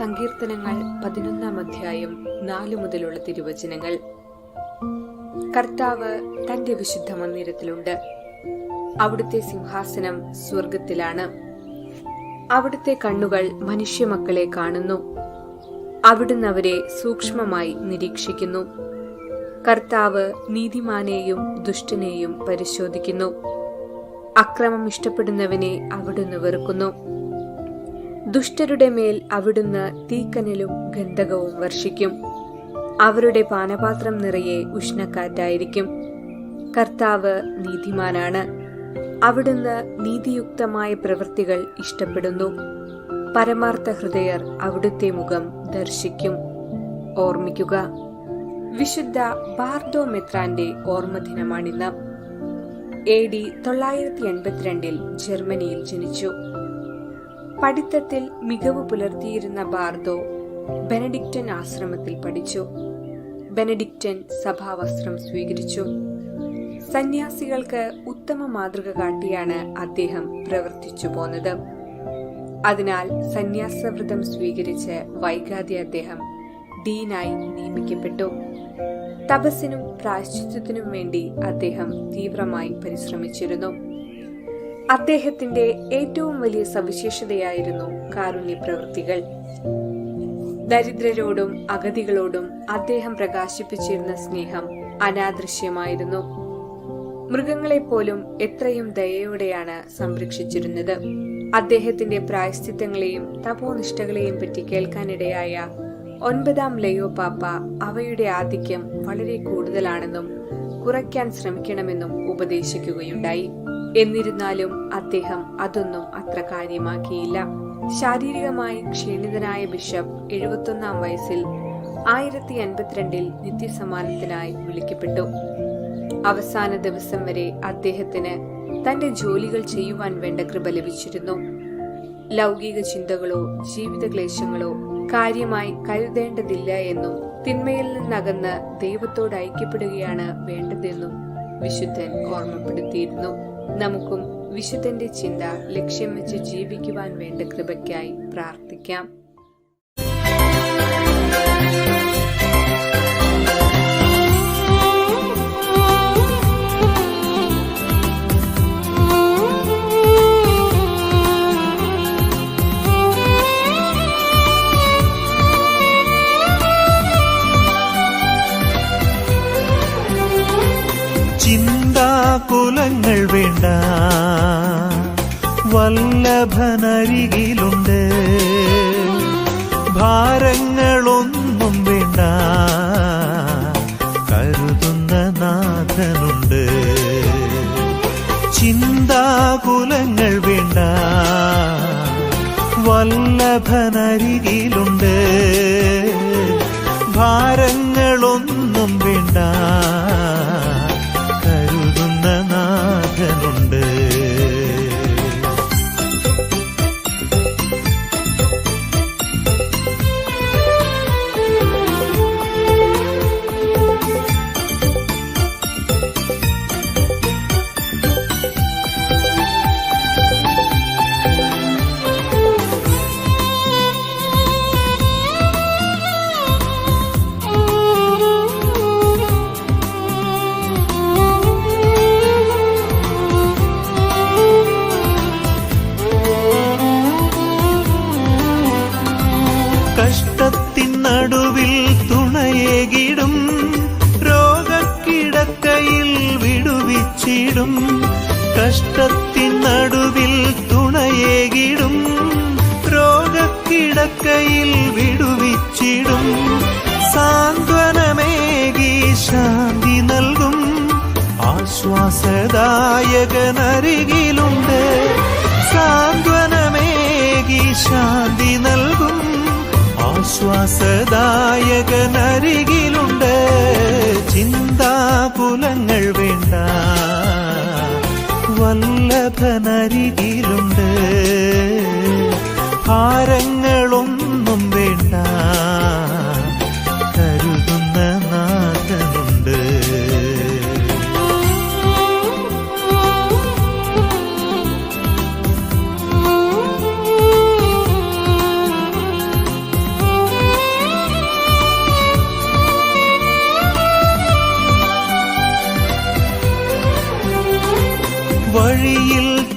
സങ്കീർത്തനങ്ങൾ പതിനൊന്നാം അധ്യായം നാലു മുതലുള്ള തിരുവചനങ്ങൾ. കർത്താവ് തന്റെ വിശുദ്ധ മന്ദിരത്തിലുണ്ട്. അവിടുത്തെ സിംഹാസനം സ്വർഗത്തിലാണ് അവിടുത്തെ കണ്ണുകൾ മനുഷ്യമക്കളെ കാണുന്നു. അവിടുന്ന് അവരെ സൂക്ഷ്മമായി നിരീക്ഷിക്കുന്നു. കർത്താവ് നീതിമാനെയും ദുഷ്ടനെയും പരിശോധിക്കുന്നു. അക്രമം ഇഷ്ടപ്പെടുന്നവനെ അവിടുന്ന് വെറുക്കുന്നു. ദുഷ്ടരുടെ മേൽ അവിടുന്ന് തീക്കനലും ഗന്ധകവും വർഷിക്കും. അവരുടെ പാനപാത്രം നിറയെ ഉഷ്ണക്കാറ്റായിരിക്കും. കർത്താവ് നീതിമാനാണ്. അവിടുന്ന് നീതിയുക്തമായ പ്രവൃത്തികൾ ഇഷ്ടപ്പെടുന്നു. പരമാർത്ഥ ഹൃദയർ അവിടുത്തെ മുഖം ദർശിക്കും. ഓർമ്മിക്കുക. വിശുദ്ധ ബാർഡോ മെത്രാന്റെ ഓർമ്മദിനമാണിന്ന്. എ ഡി തൊള്ളായിരത്തി എൺപത്തിരണ്ടിൽ ജർമ്മനിയിൽ ജനിച്ചു. പഠിത്തത്തിൽ മികവ് പുലർത്തിയിരുന്ന ബാർദോ ബെനഡിക്റ്റൻ ആശ്രമത്തിൽ പഠിച്ചു. ബെനഡിക്റ്റൻ സഭാവസ്ത്രം സ്വീകരിച്ചു. സന്യാസികൾക്ക് ഉത്തമ മാതൃക കാട്ടിയാണ് അദ്ദേഹം പ്രവർത്തിച്ചു പോന്നത്. അതിനാൽ സന്യാസവ്രതം സ്വീകരിച്ച് വൈകാതെ അദ്ദേഹം ഡീനായി നിയമിക്കപ്പെട്ടു. തപസ്സിനും പ്രാശ്ചിത്വത്തിനും വേണ്ടി അദ്ദേഹം തീവ്രമായി പരിശ്രമിച്ചിരുന്നു. അദ്ദേഹത്തിന്റെ ഏറ്റവും വലിയ സവിശേഷതയായിരുന്നു കാരുണ്യ പ്രവൃത്തികൾ ദരിദ്രരോടും അഗതികളോടും അദ്ദേഹം പ്രകാശിപ്പിച്ചിരുന്ന സ്നേഹം അനാദൃശ്യമായിരുന്നു. മൃഗങ്ങളെപ്പോലും എത്രയും ദയയോടെയാണ് സംരക്ഷിച്ചിരുന്നത്. അദ്ദേഹത്തിന്റെ പ്രായശ്ചിത്തങ്ങളെയും തപോനിഷ്ഠകളെയും പറ്റി കേൾക്കാനിടയായ ഒൻപതാം ലയോ പാപ്പ അവയുടെ ആധിക്യം വളരെ കൂടുതലാണെന്നും കുറയ്ക്കാൻ ശ്രമിക്കണമെന്നും ഉപദേശിക്കുകയുണ്ടായി. എന്നിരുന്നാലും അദ്ദേഹം അതൊന്നും അത്ര കാര്യമാക്കിയില്ല. ശാരീരികമായി ക്ഷീണിതനായ ബിഷപ്പ് എഴുപത്തൊന്നാം വയസ്സിൽ ആയിരത്തി എൺപത്തിരണ്ടിൽ നിത്യസമ്മാനത്തിനായി വിളിക്കപ്പെട്ടു. അവസാന ദിവസം വരെ അദ്ദേഹത്തിന് തന്റെ ജോലികൾ ചെയ്യുവാൻ വേണ്ട കൃപ ലഭിച്ചിരുന്നു. ലൗകിക ചിന്തകളോ ജീവിത ക്ലേശങ്ങളോ കാര്യമായി കരുതേണ്ടതില്ല എന്നും തിന്മയിൽ നിന്നകന്ന് ദൈവത്തോട് ഐക്യപ്പെടുകയാണ് വേണ്ടതെന്നും വിശുദ്ധൻ ഓർമ്മപ്പെടുത്തിയിരുന്നു. നമുക്കും വിശുദ്ധന്റെ ചിന്ത ലക്ഷ്യം വെച്ച് ജീവിക്കുവാൻ വേണ്ട കൃപയ്ക്കായി പ്രാർത്ഥിക്കാം. വല്ലഭനരികിലുണ്ട്. ഭാരങ്ങളൊന്നും വേണ്ട. കരുതുന്ന നാഥനുണ്ട്. ചിന്താകുലങ്ങൾ വേണ്ട. വല്ലഭനരികിലുണ്ട്. ഭാരങ്ങളൊന്നും വേണ്ട. കരുതുന്ന നാഥനുണ്ട്. വിടുവിച്ചിടും കഷ്ടത്തിൻ നടുവിൽ തുണയേകിടും. രോഗക്കിടക്കയിൽ വിടുവിച്ചിടും. സാന്ത്വനമേകി ശാന്തി നൽകും. ആശ്വാസദായകനരികിലുണ്ട്. സാന്ത്വനമേകി ശാന്തി നൽകും. ആശ്വാസദായകനരികിലുണ്ട്. ചിന്താകുലങ്ങൾ വേണ്ട. വല്ലഭനരികിലുണ്ട്. ഭാരങ്ങളൊന്നും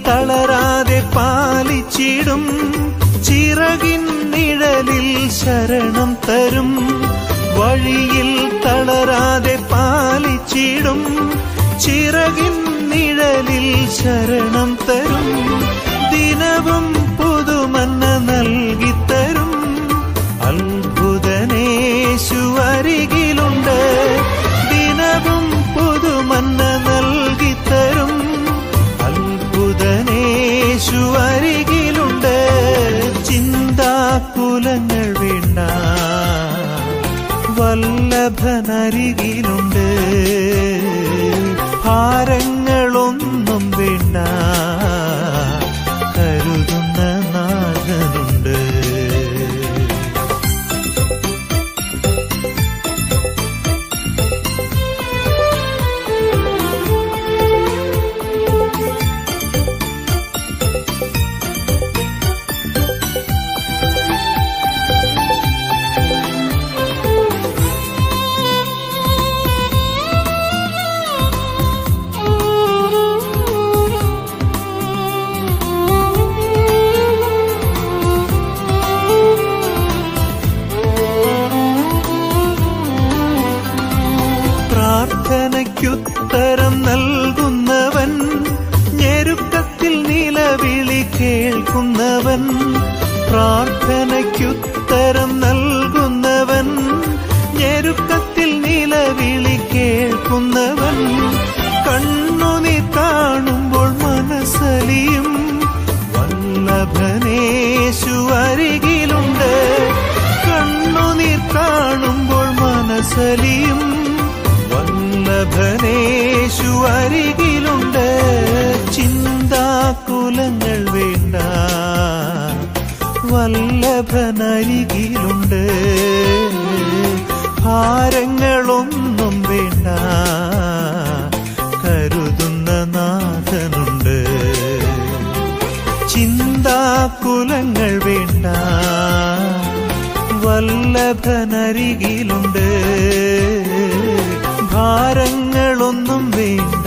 തളരാതെ പാലിച്ചിടും. ചിറകിൻ നിഴലിൽ ശരണം തരും. വഴിയിൽ തളരാതെ പാലിച്ചിടും. ചിറകിൻ നിഴലിൽ ശരണം തരും. ദിനവും വല്ലഭനരികിലുണ്ട് പ്രാർത്ഥനയ്ക്കുത്തരം നൽകുന്നവൻ ഞെരുക്കത്തിൽ നിലവിളി കേൾക്കുന്നവൻ പ്രാർത്ഥനയ്ക്കുത്തരം നൽകുന്നവൻ ഞെരുക്കത്തിൽ നിലവിളി കേൾക്കുന്നവൻ. കണ്ണുനി കാണുമ്പോൾ മനസ്സലിയും വല്ലഭനേശു അരികിലുണ്ട് കണ്ണുനീർ കാണുമ്പോൾ മനസ്സലിയും വല്ലഭനേശു അരികിലുണ്ട്. ചിന്താകുലങ്ങൾ വേണ്ട. വല്ലഭനരികിലുണ്ട്. ഭാരങ്ങളൊന്നും വേണ്ട. കരുതുന്ന നാഥനുണ്ട്. ചിന്താകുലങ്ങൾ വേണ്ട. വല്ലഭനരികിലുണ്ട്. ഭാരങ്ങളൊന്നും വേണ്ട